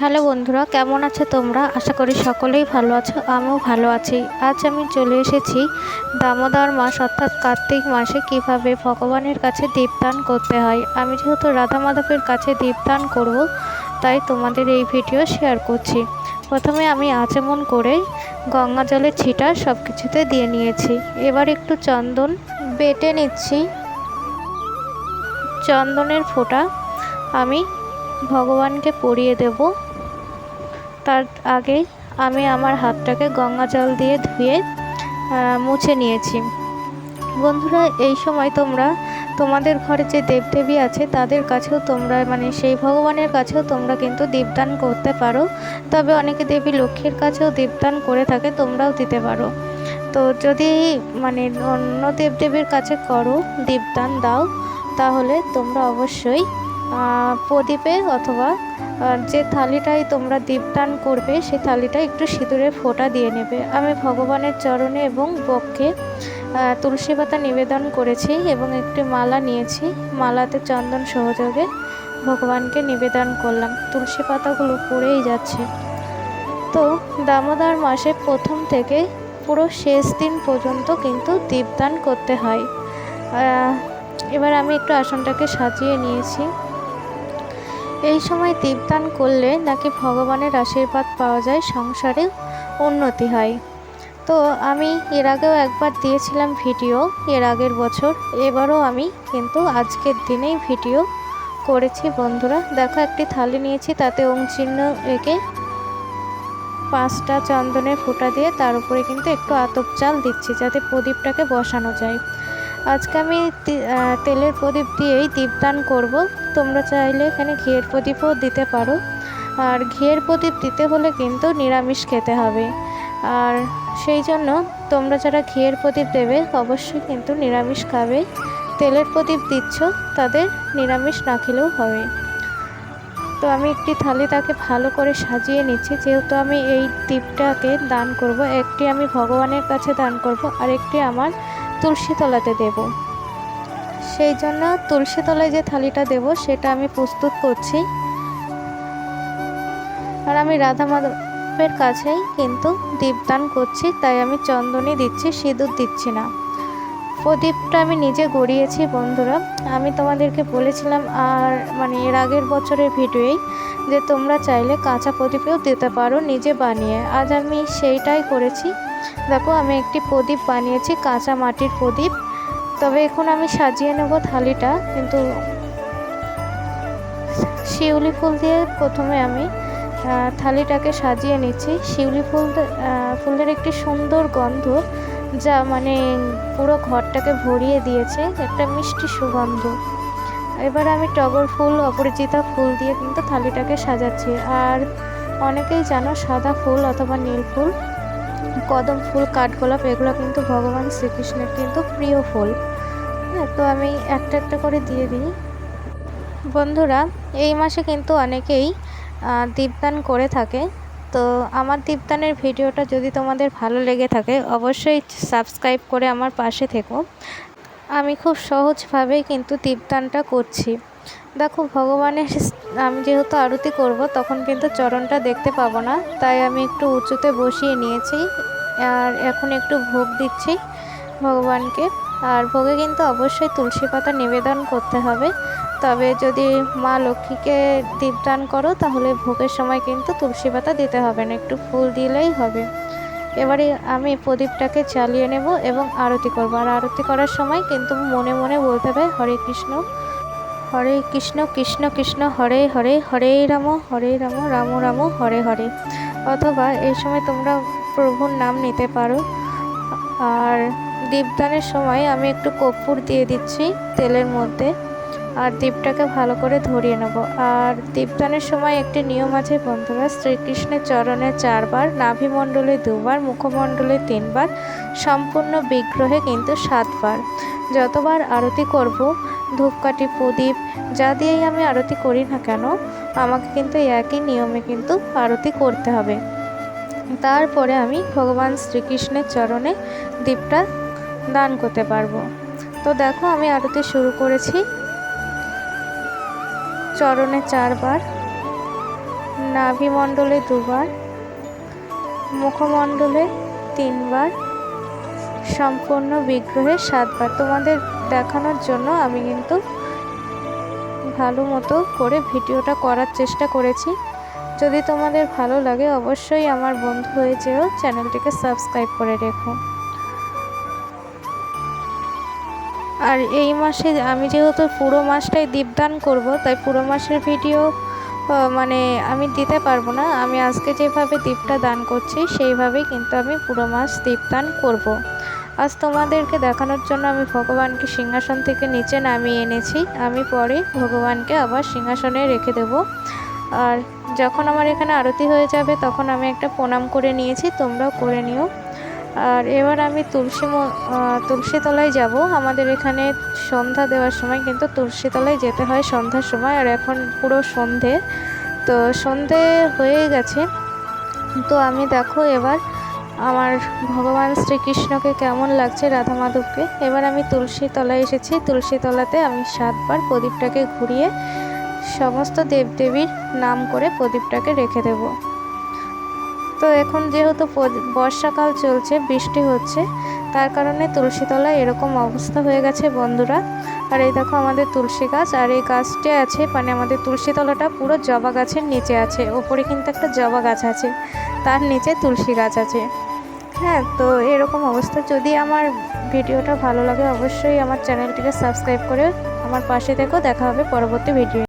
Hello বন্ধুরা, কেমন আছো তোমরা? আশা করি সকলেই ভালো আছো, আমিও ভালো আছি। আজ আমি চলে এসেছি দামোদর মাস, অর্থাৎ কার্তিক মাসে কীভাবে ভগবানের কাছে দীপদান করতে হয়। আমি যেহেতু রাধা মাধবের কাছে দীপদান করব, তাই তোমাদের এই ভিডিও শেয়ার করছি। প্রথমে আমি আচমন করে গঙ্গা জলের ছিটা সব কিছুতে দিয়ে নিয়েছি। এবার একটু চন্দন বেটে নিচ্ছি। চন্দনের ফোঁটা আমি ভগবানকে পরিয়ে দেব। তার আগে আমি আমার হাতটাকে গঙ্গা জল দিয়ে ধুয়ে মুছে নিয়েছি। বন্ধুরা, এই সময় তোমরা, তোমাদের ঘরে যে দেবদেবী আছে, তাদের কাছেও তোমরা মানে সেই ভগবানের কাছেও তোমরা কিন্তু দীপদান করতে পারো। তবে অনেকে দেবী লক্ষ্মীর কাছেও দীপদান করে থাকে, তোমরাও দিতে পারো। তো যদি মানে অন্য দেবদেবীর কাছে করো দীপদান দাও, তাহলে তোমরা অবশ্যই প্রদীপে অথবা যে থালিটাই তোমরা দীপদান করবে, সে থালিটা একটু সিঁদুরে ফোঁটা দিয়ে নেবে। আমি ভগবানের চরণে এবং বক্ষে তুলসী পাতা নিবেদন করেছি এবং একটি মালা নিয়েছি। মালাতে চন্দন সহযোগে ভগবানকে নিবেদন করলাম। তুলসী পাতাগুলো পড়েই যাচ্ছে। তো দামোদর মাসে প্রথম থেকে পুরো শেষ দিন পর্যন্ত কিন্তু দীপদান করতে হয়। এবার আমি একটু আসনটাকে সাজিয়ে নিয়েছি। এই সময় দীপদান করলে নাকি ভগবানের আশীর্বাদ পাওয়া যায়, সংসারে উন্নতি হয়। তো আমি এর আগেও একবার দিয়েছিলাম ভিডিও, এর আগের বছর, এবারও আমি কিন্তু আজকের দিনেই ভিডিও করেছি বন্ধুরা। দেখো একটি থালি নিয়েছি, তাতে ওং চিহ্ন রেখে পাঁচটা চন্দনের ফোঁটা দিয়ে তার উপরে কিন্তু একটু আতপ চাল দিচ্ছি, যাতে প্রদীপটাকে বসানো যায়। আজকে আমি তেলের প্রদীপ দিয়েই দীপদান করব। তোমরা চাইলে এখানে ঘিয়ের প্রদীপও দিতে পারো। আর ঘিয়ের প্রদীপ দিতে হলে কিন্তু নিরামিষ খেতে হবে। আর সেই জন্য তোমরা যারা ঘিয়ের প্রদীপ দেবে, অবশ্যই কিন্তু নিরামিষ খাবে। তেলের প্রদীপ দিচ্ছ, তাদের নিরামিষ না খেলেও হবে। তো আমি একটি থালি তাকে ভালো করে সাজিয়ে নিচ্ছি। যেহেতু আমি এই দ্বীপটাকে দান করব, একটি আমি ভগবানের কাছে দান করব আর একটি আমার তুলসী তলাতে দেব। সেই জন্য তুলসী তলায় যে থালিটা দেব, সেটা আমি প্রস্তুত করছি। আর আমি রাধা মাধবের কাছেই কিন্তু দীপদান করছি, তাই আমি চন্দনই দিচ্ছি, সিঁদুর দিচ্ছি না। প্রদীপটা আমি নিজে গড়িয়েছি, বন্ধুরা। আমি তোমাদেরকে বলেছিলাম আর মানে এর আগের বছরের ভিডিওই যে তোমরা চাইলে কাঁচা প্রদীপেও দিতে পারো নিজে বানিয়ে। আজ আমি সেইটাই করেছি। দেখো আমি একটি প্রদীপ বানিয়েছি, কাঁচা মাটির প্রদীপ। তবে এখন আমি সাজিয়ে নেব থালিটা, কিন্তু শিউলি ফুল দিয়ে প্রথমে আমি থালিটাকে সাজিয়ে নিচ্ছি। শিউলি ফুল ফুলের একটি সুন্দর গন্ধ, যা মানে পুরো ঘরটাকে ভরিয়ে দিয়েছে, একটা মিষ্টি সুগন্ধ। এবার আমি টগর ফুল, অপরিচিতা ফুল দিয়ে কিন্তু থালিটাকে সাজাচ্ছি। আর অনেকেই জানো সাদা ফুল অথবা নীল ফুল। কদম ফুল, কাঠগোলাপ, এগুলো কিন্তু ভগবান শ্রীকৃষ্ণের কিন্তু প্রিয় ফুল। হ্যাঁ তো আমি একটা একটা করে দিয়ে দিই। বন্ধুরা, এই মাসে কিন্তু অনেকেই দীপদান করে থাকে। তো আমার দীপদানের ভিডিওটা যদি তোমাদের ভালো লেগে থাকে, অবশ্যই সাবস্ক্রাইব করে আমার পাশে থেকো। আমি খুব সহজভাবেই কিন্তু দীপদানটা করছি। দেখো, ভগবানের আমি যেহেতু আরতি করব, তখন কিন্তু চরণটা দেখতে পাবো না। তাই আমি একটু উঁচুতে বসিয়ে নিয়েছি। আর এখন একটু ভোগ দিচ্ছি ভগবানকে। আর ভোগে কিন্তু অবশ্যই তুলসী পাতা নিবেদন করতে হবে। তবে যদি মা লক্ষ্মীকে দীপদান করো, তাহলে ভোগের সময় কিন্তু তুলসী পাতা দিতে হবে না, একটু ফুল দিলেই হবে। এবারে আমি প্রদীপটাকে চালিয়ে নেব এবং আরতি করব। আর আরতি করার সময় কিন্তু মনে মনে বলতে হবে, হরে কৃষ্ণ হরে কৃষ্ণ কৃষ্ণ কৃষ্ণ, হরে হরে হরে রাম হরে রাম রাম রাম, হরে হরে। অথবা এই সময় তোমরা প্রভুর নাম নিতে পারো। আর দীপদানের সময় আমি একটু কর্পূর দিয়ে দিচ্ছি তেলের মধ্যে। আর দীপটাকে ভালো করে ধরিয়ে নেব। আর দীপদানের সময় একটি নিয়ম আছে বন্ধুরা, শ্রীকৃষ্ণের চরণে চারবার, নাভিমণ্ডলে দুবার, মুখমণ্ডলে তিনবার, সম্পূর্ণ বিগ্রহে কিন্তু সাতবার। যতবার আরতি করব, ধূপকাঠি, প্রদীপ, যা দিয়েই আমি আরতি করি না কেন, আমাকে কিন্তু একই নিয়মে কিন্তু আরতি করতে হবে। তারপরে আমি ভগবান শ্রীকৃষ্ণের চরণে দীপটা দান করতে পারব। তো দেখো, আমি আরতি শুরু করেছি। চরণে চারবার, নাভিমণ্ডলে দুবার, মুখমণ্ডলে তিনবার, সম্পূর্ণ বিগ্রহে সাতবার। তোমাদের দেখানোর জন্য আমি কিন্তু ভালো মতো করে ভিডিওটা করার চেষ্টা করেছি। যদি তোমাদের ভালো লাগে, অবশ্যই আমার বন্ধু হয়ে যেও। চ্যানেলটিকে সাবস্ক্রাইব করে রেখো। আর এই মাসে আমি যেহেতু পুরো মাসটাই দীপদান করব, তাই পুরো মাসের ভিডিও মানে আমি দিতে পারব না। আমি আজকে যেভাবে দীপটা দান করছি, সেইভাবেই কিন্তু আমি পুরো মাস দীপদান করব। আজ তোমাদেরকে দেখানোর জন্য আমি ভগবানকে সিংহাসন থেকে নিচে নামিয়ে এনেছি। আমি পরে ভগবানকে আবার সিংহাসনে রেখে দেব। আর যখন আমার এখানে আরতি হয়ে যাবে, তখন আমি একটা প্রণাম করে নিয়েছি, তোমরাও করে নিও। আর এবার আমি তুলসী তুলসী তলায় যাব। আমাদের এখানে সন্ধ্যা দেওয়ার সময় কিন্তু তুলসী তলায় যেতে হয় সন্ধ্যার সময়, আর এখন পুরো সন্ধে। তো সন্ধে হয়ে গেছে। তো আমি দেখো এবার আমার ভগবান শ্রীকৃষ্ণকে কেমন লাগছে রাধা মাধবকে। এবার আমি তুলসী তলায় এসেছি। তুলসী তলাতে আমি সাতবার প্রদীপটাকে ঘুরিয়ে সমস্ত দেবদেবীর নাম করে প্রদীপটাকে রেখে দেব। তো এখন যেহেতু বর্ষাকাল চলছে, বৃষ্টি হচ্ছে, তার কারণে তুলসীতলায় এরকম অবস্থা হয়ে গেছে বন্ধুরা। আর এই দেখো আমাদের তুলসী গাছ, আর এই গাছটি আছে মানে আমাদের তুলসীতলাটা পুরো জবা গাছের নিচে আছে, ওপরে কিন্তু একটা জবা গাছ আছে, তার নিচে তুলসী গাছ আছে। হ্যাঁ তো এরকম অবস্থা। যদি আমার ভিডিওটা ভালো লাগে, অবশ্যই আমার চ্যানেলটিকে সাবস্ক্রাইব করে আমার পাশে থেকেও দেখা হবে পরবর্তী ভিডিও।